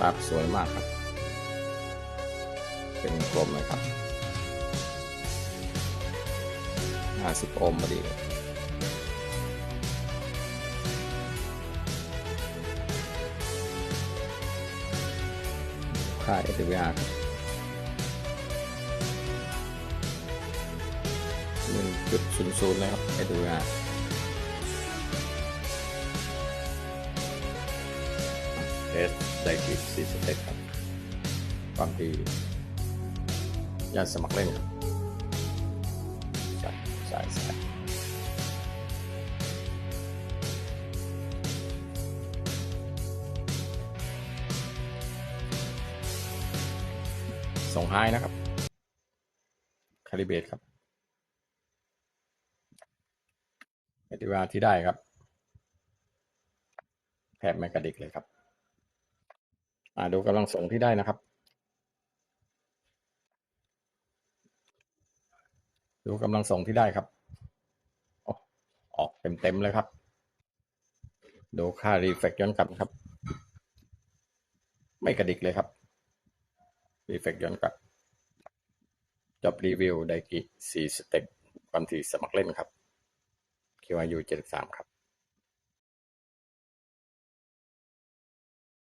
ลากสวยมากครับ เป็นกลมเลยครับ50โอห์มพอดีเลยค่า SWR ครับหนึ่งจุดศูนย์ศูนย์เลยครับ SWR สได้กี่สี่สเต็ปครับ ความที่ยานสมัครเล่นครับใช่ใช่ใช่ส่งไฮนะครับ คาลิเบตครับเอติวาที่ได้ครับแผบแมกกาดิกเลยครับ อ่าดูกำลังส่งที่ได้นะครับ ดูกำลังส่งที่ได้ครับอออกเต็มๆเลยครับ ดูค่ารีเฟกย้อนกลับครับ ไม่กระดิกเลยครับรีเฟกย้อนกลับจบรีวิวไดกิ4สเต็ปความถี่สมัครเล่นครับ QIU 73 ครับ